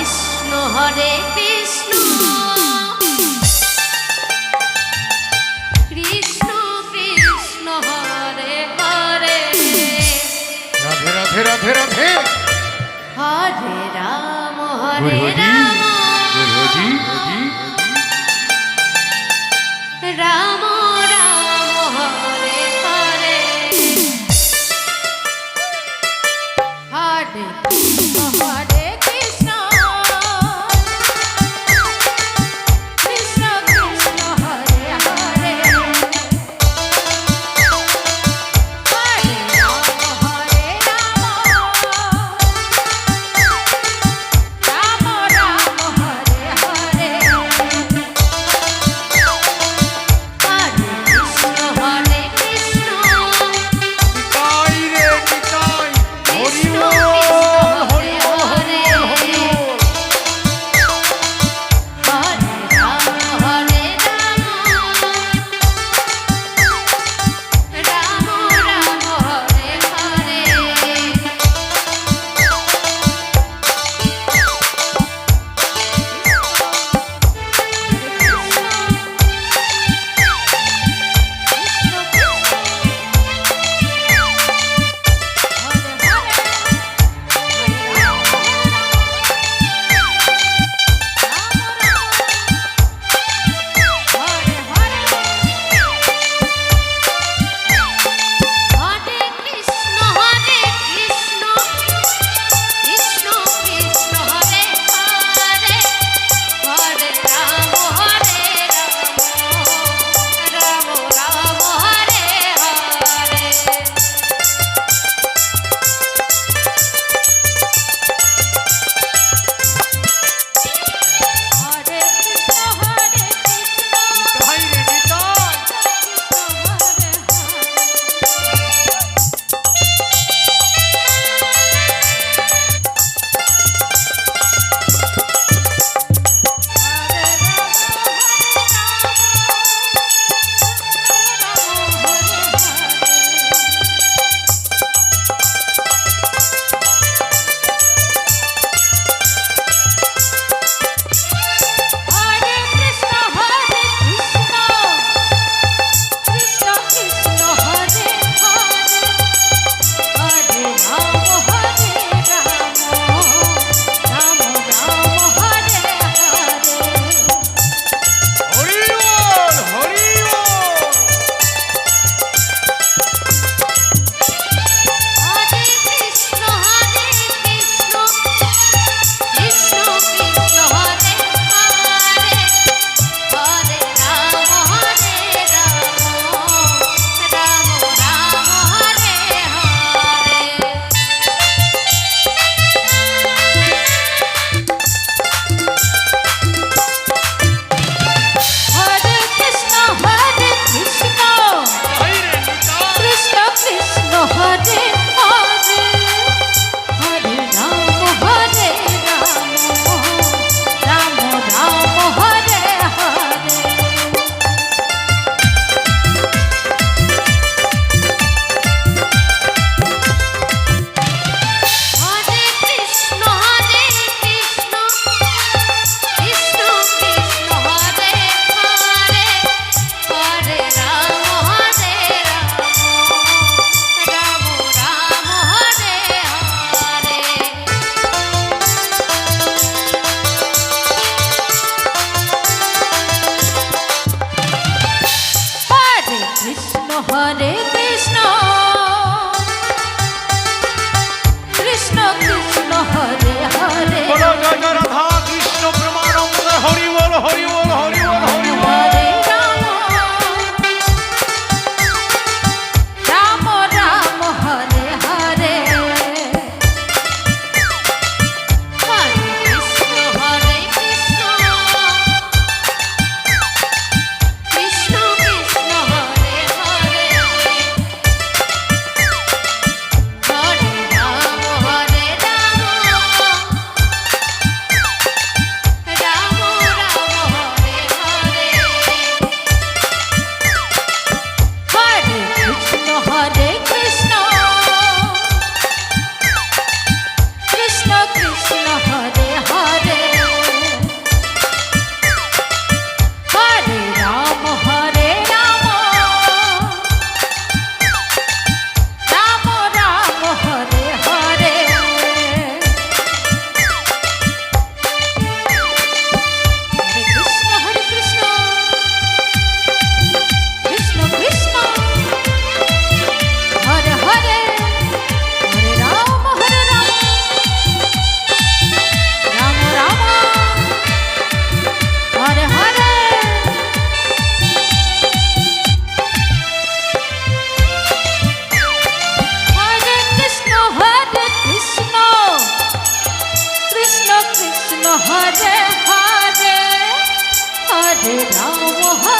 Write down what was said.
Krishna Hare Krishna. Krishna Krishna Hare Hare. Radhe Radhe Radhe Radhe. Hare Ram Hare Ram. Oh,